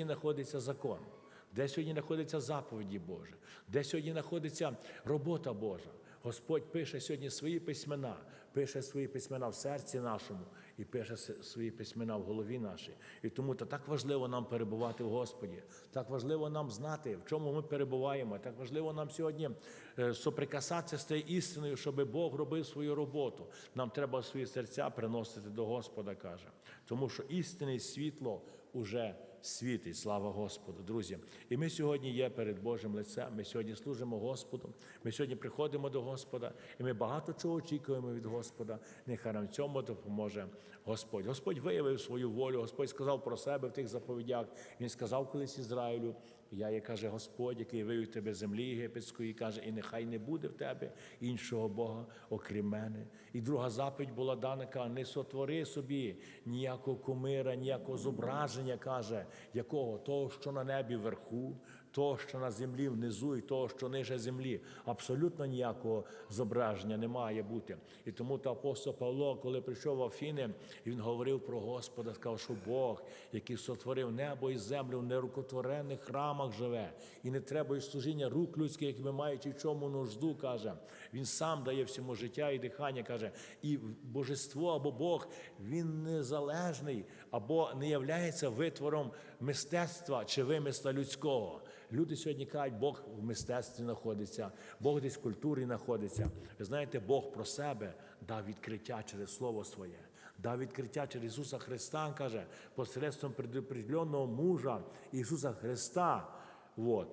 сьогодні знаходиться закон, де сьогодні знаходиться заповіді Божі, де сьогодні знаходиться робота Божа. Господь пише сьогодні свої письмена, пише свої письмена в серці нашому і пише свої письмена в голові нашій. І тому то так важливо нам перебувати в Господі, так важливо нам знати, в чому ми перебуваємо. Так важливо нам сьогодні е, соприкасатися з тією істиною, щоб Бог робив свою роботу. Нам треба свої серця приносити до Господа, каже. Тому що істинне світло уже світить. Слава Господу, друзі. І ми сьогодні є перед Божим лицем. Ми сьогодні служимо Господу. Ми сьогодні приходимо до Господа, і ми багато чого очікуємо від Господа. Нехай нам цьому допоможе Господь. Господь виявив свою волю. Господь сказав про себе в тих заповідях. Він сказав колись Ізраїлю. Я є, каже Господь, який вивів тебе з землі єгипетської, каже, і нехай не буде в тебе іншого Бога, окрім мене. І друга заповідь була дана, каже, не сотвори собі ніякого кумира, ніякого зображення, каже, якого того, що на небі вверху, того, що на землі внизу, і того, що ниже землі. Абсолютно ніякого зображення не має бути. І тому то апостол Павло, коли прийшов в Афіни, він говорив про Господа, сказав, що Бог, який сотворив небо і землю в нерукотворених храмах живе, і не треба і служіння рук людських, як ми маючи в чому нужду, каже. Він сам дає всьому життя і дихання, каже, і божество або Бог, він незалежний або не являється витвором мистецтва чи вимисла людського. Люди сьогодні кажуть, Бог в мистецтві знаходиться, Бог десь в культурі знаходиться. Ви знаєте, Бог про себе дав відкриття через Слово Своє, дав відкриття через Ісуса Христа, каже, посредством предопределенного мужа Ісуса Христа. Вот.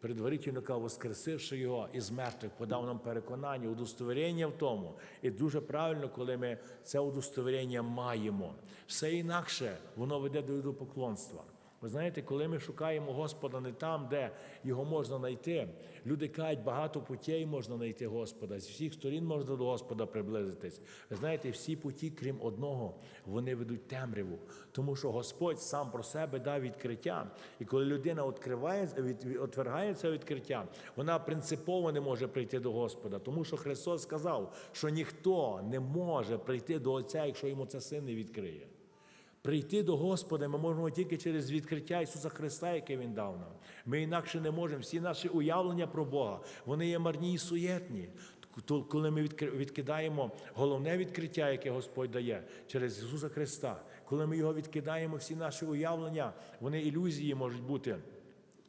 Предварительно воскресивши його із мертвих, подав нам переконання, удостоверення в тому. І дуже правильно, коли ми це удостоверення маємо. Все інакше воно веде до ідолопоклонства. Ви знаєте, коли ми шукаємо Господа не там, де його можна знайти, люди кажуть, багато путей можна знайти Господа, з всіх сторін можна до Господа приблизитись. Ви знаєте, всі путі, крім одного, вони ведуть темряву, тому що Господь сам про себе дав відкриття. І коли людина відкриває, від, від- отвергає це відкриття, вона принципово не може прийти до Господа, тому що Христос сказав, що ніхто не може прийти до Отця, якщо йому це син не відкриє. Прийти до Господа ми можемо тільки через відкриття Ісуса Христа, яке Він дав нам. Ми інакше не можемо. Всі наші уявлення про Бога, вони є марні і суєтні. Коли ми відкидаємо головне відкриття, яке Господь дає через Ісуса Христа, коли ми його відкидаємо, всі наші уявлення, вони ілюзії можуть бути.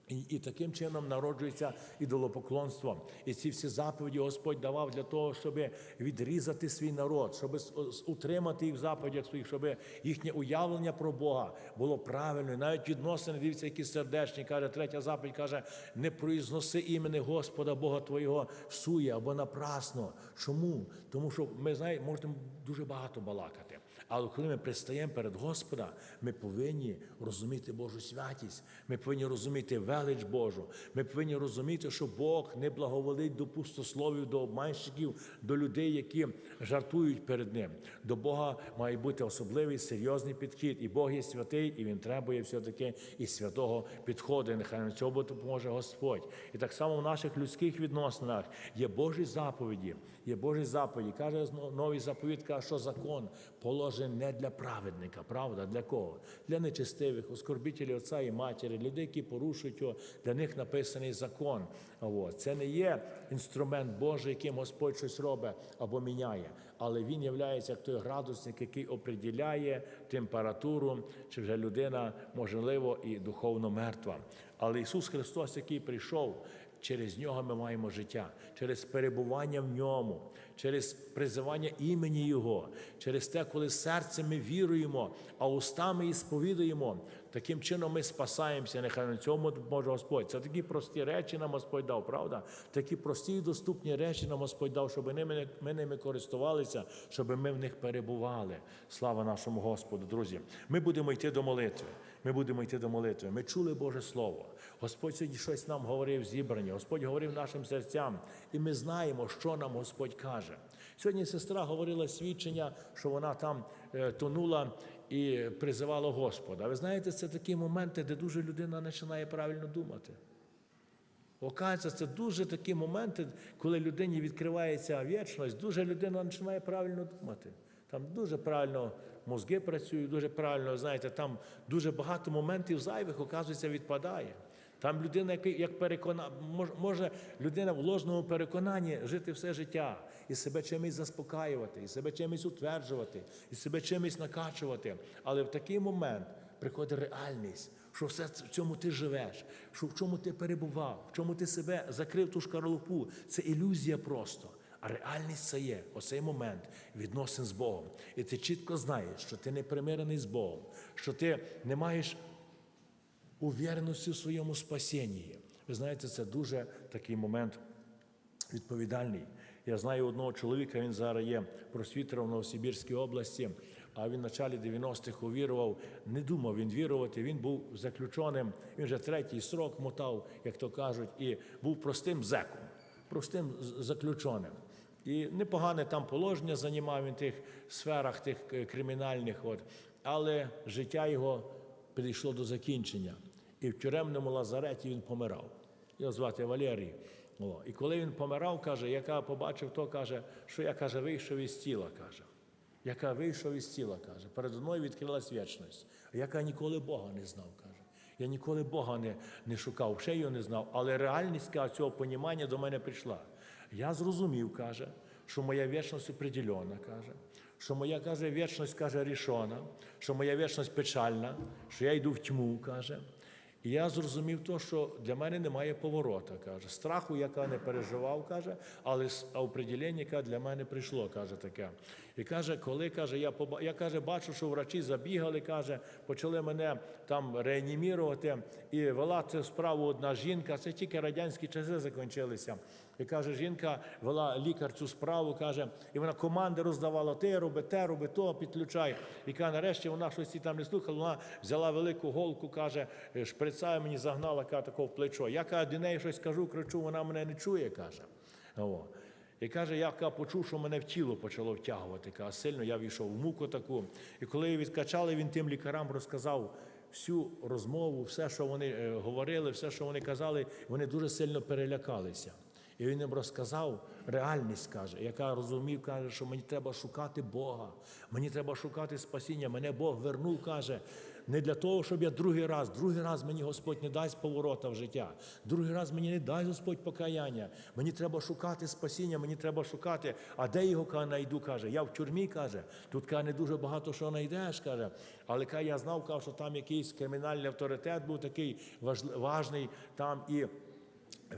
І, і таким чином народжується ідолопоклонство. І ці всі заповіді Господь давав для того, щоб відрізати свій народ, щоб утримати їх в заповідях своїх, щоб їхнє уявлення про Бога було правильно. Навіть відносини, дивіться, які сердечні, каже, третя заповідь каже, не произноси імени Господа Бога Твого всує або напрасно. Чому? Тому що ми знаємо, можемо дуже багато балакати. Але коли ми пристаємо перед Господа, ми повинні розуміти Божу святість, ми повинні розуміти велич Божу. Ми повинні розуміти, що Бог не благоволить до пустословів, до обманщиків, до людей, які жартують перед ним. До Бога має бути особливий серйозний підхід. І Бог є святий, і Він требує все-таки і святого підходу. І Нехай на цьому допоможе Господь. І так само в наших людських відносинах є Божі заповіді, є Божі заповіді. Каже новий заповідь, каже, що закон положений не для праведника, правда? Для кого? Для нечестивих, оскорбителів отця і матері, людей, які порушують його. Для них написаний закон. Це не є інструмент Божий, яким Господь щось робить або міняє, але він є як той градусник, який определяє температуру, чи вже людина можливо і духовно мертва. Але Ісус Христос, який прийшов, Через нього ми маємо життя, через перебування в ньому, через призивання імені Його, через те, коли серцем ми віруємо, а устами і сповідуємо. Таким чином ми спасаємося. Нехай на цьому допоможе Господь. Це такі прості речі нам Господь дав, правда? Такі прості і доступні речі нам Господь дав, щоб ми ними користувалися, щоб ми в них перебували. Слава нашому Господу, друзі. Ми будемо йти до молитви. Ми будемо йти до молитви. Ми чули Боже Слово. Господь сьогодні щось нам говорив зібрані. Господь говорив нашим серцям, і ми знаємо, що нам Господь каже. Сьогодні сестра говорила свідчення, що вона там е, тонула і призивала Господа. Ви знаєте, це такі моменти, де дуже людина починає правильно думати. Оказується, це дуже такі моменти, коли людині відкривається вічність, дуже людина починає правильно думати. Там дуже правильно мозги працюють дуже правильно. Знаєте, там дуже багато моментів зайвих, оказується, відпадає. Там людина, як, перекона... мож- може людина в ложному переконанні жити все життя і себе чимось заспокаювати, і себе чимось утверджувати, і себе чимось накачувати. Але в такий момент приходить реальність, що все в цьому ти живеш, що в чому ти перебував, в чому ти себе закрив ту шкаралупу. Це ілюзія просто. А реальність це є оцей момент відносин з Богом. І ти чітко знаєш, що ти не примирений з Богом, що ти не маєш увіреності в своєму спасінні. Ви знаєте, це дуже такий момент відповідальний. Я знаю одного чоловіка, він зараз є просвітером в Новосибірській області, а він в началі 90-х увірував, не думав він вірувати, він був заключеним, він вже третій срок мотав, як то кажуть, і був простим зеком, простим заключеним. І непогане там положення займав він в тих сферах тих е, кримінальних, от. але життя його підійшло до закінчення. І в тюремному лазареті він помирав. Його звати Валерій. О, і коли він помирав, каже, яка побачив, то каже, що я каже, вийшов із тіла, каже. Яка вийшов із тіла, каже. Передо мною відкрилась вічність. Яка ніколи Бога не знав, каже. Я ніколи Бога не, не шукав, ще його не знав, але реальність цього понімання до мене прийшла. Я зрозумів, каже, що моя вічність определена, каже, що моя каже, вічність каже, рішена, що моя вічність печальна, що я йду в тьму, каже. І я зрозумів то, що для мене немає поворота, каже. Страху, яка не переживав, каже, але определення, яке для мене прийшло, каже таке. І каже, коли каже, я поба... я каже, бачу, що врачі забігали, каже, почали мене там реанімірувати, і вела цю справу одна жінка. Це тільки радянські часи закінчилися. І каже, жінка вела лікар цю справу, каже, і вона команди роздавала: ти роби, те, роби, то, підключай. І каже, нарешті вона щось там не слухала, вона взяла велику голку, каже, шприцає мені загнала каже, тако в плечо. Я каже, до неї щось кажу, кричу, вона мене не чує, каже. О. І каже, я почув, що мене в тіло почало втягувати. Каже, сильно я війшов в муку таку. І коли її відкачали, він тим лікарам розказав всю розмову, все, що вони е, говорили, все, що вони казали, вони дуже сильно перелякалися. І він їм розказав реальність, каже, яка розумів, каже, що мені треба шукати Бога, мені треба шукати спасіння. Мене Бог вернув, каже, не для того, щоб я другий раз, другий раз мені Господь не дасть поворота в життя, другий раз мені не дасть Господь покаяння. Мені треба шукати спасіння, мені треба шукати. А де його каже, знайду, каже, я в тюрмі, каже, тут каже, не дуже багато що знайдеш, каже. Але каже, я знав, каже, що там якийсь кримінальний авторитет був такий важ- важний там і.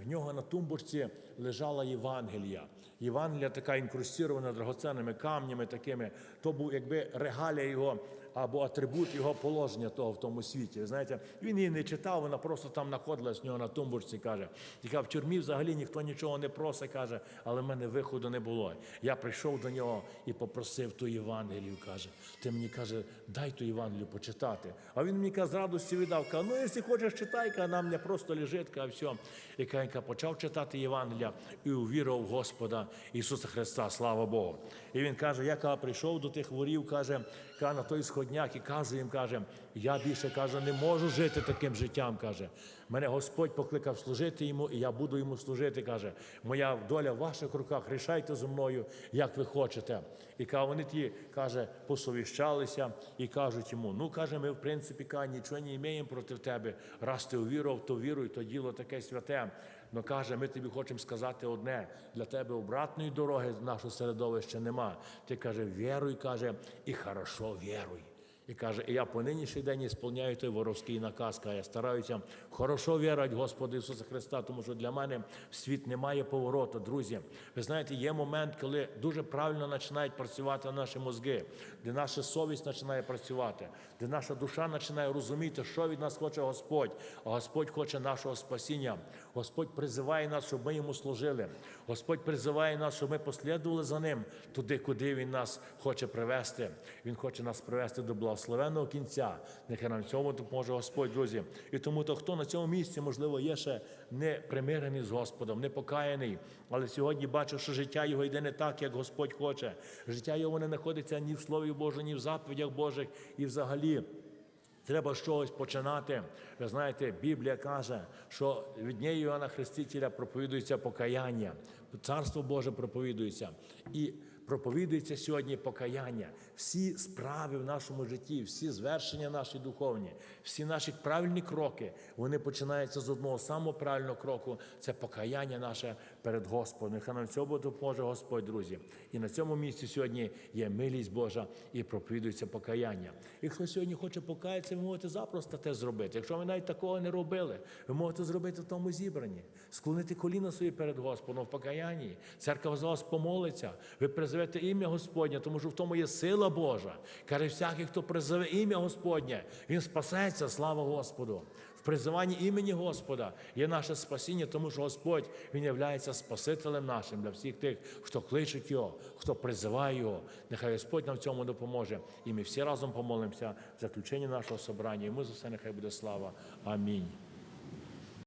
В нього на тумбурці лежала Євангелія. Євангелія така інкрустірована драгоценними камнями такими. То був якби регалія його або атрибут його положення того в тому світі. Знаєте, він її не читав, вона просто там знаходилась в нього на тумбочці, каже. Така в тюрмі взагалі ніхто нічого не просить, каже, але в мене виходу не було. Я прийшов до нього і попросив ту Євангелію, каже. Ти мені каже, дай ту Євангелію почитати. А він мені каже, з радості віддав. Каже, ну якщо хочеш читай, каже, нам не просто лежить, каже, все. І каже, почав читати Євангелія і увірував Господа Ісуса Христа, слава Богу. І він каже, я каже, прийшов до тих ворів, каже, каже, на той сходняк і кажу їм, каже, я більше каже, не можу жити таким життям. каже. Мене Господь покликав служити йому, і я буду йому служити. каже. Моя доля в ваших руках, рішайте зі мною, як ви хочете. І каже, вони ті каже, посовіщалися і кажуть йому: ну каже, ми в принципі каже, нічого не маємо проти тебе. Раз ти увірував, то віруй, то діло таке святе. Ну каже, ми тобі хочемо сказати одне: для тебе обратної дороги в наше середовище нема. Ти каже, віруй, каже, і хорошо віруй. І каже, і я по нинішній день ісполняю той воровський наказ. Каже, я стараюся хорошо вірити в Господа Ісуса Христа, тому що для мене в світ немає повороту, друзі. Ви знаєте, є момент, коли дуже правильно починають працювати наші мозги, де наша совість починає працювати, де наша душа починає розуміти, що від нас хоче Господь. А Господь хоче нашого спасіння. Господь призиває нас, щоб ми йому служили. Господь призиває нас, щоб ми послідували за ним туди, куди Він нас хоче привести. Він хоче нас привести до благословенного кінця. Нехай нам цьому допоможе Господь, друзі. І тому то, хто на цьому місці, можливо, є ще не примирений з Господом, не покаяний, але сьогодні бачу, що життя його йде не так, як Господь хоче. Життя його не знаходиться ні в Слові Божому, ні в заповідях Божих, і взагалі. Треба з чогось починати. Ви знаєте, Біблія каже, що від дня Іоанна Хрестителя проповідується покаяння, Царство Боже проповідується. І проповідується сьогодні покаяння. Всі справи в нашому житті, всі звершення наші духовні, всі наші правильні кроки, вони починаються з одного самого правильного кроку це покаяння наше перед Господом. Нехай нам в цьому допоможе Господь, друзі. І на цьому місці сьогодні є милість Божа і проповідується покаяння. Якщо сьогодні хоче покаятися, ви можете запросто те зробити. Якщо ви навіть такого не робили, ви можете зробити в тому зібранні, склонити коліна свої перед Господом в покаянні. Церква за вас помолиться. Ви призовете ім'я Господнє, тому що в тому є сила Божа. Каже, всякий, хто призове ім'я Господнє, він спасеться, слава Господу. В призиванні імені Господа є наше спасіння, тому що Господь Він являється Спасителем нашим для всіх тих, хто кличуть Його, хто призиває Його. Нехай Господь нам в цьому допоможе. І ми всі разом помолимося в заключенні нашого собрання. Йому за все нехай буде слава. Амінь.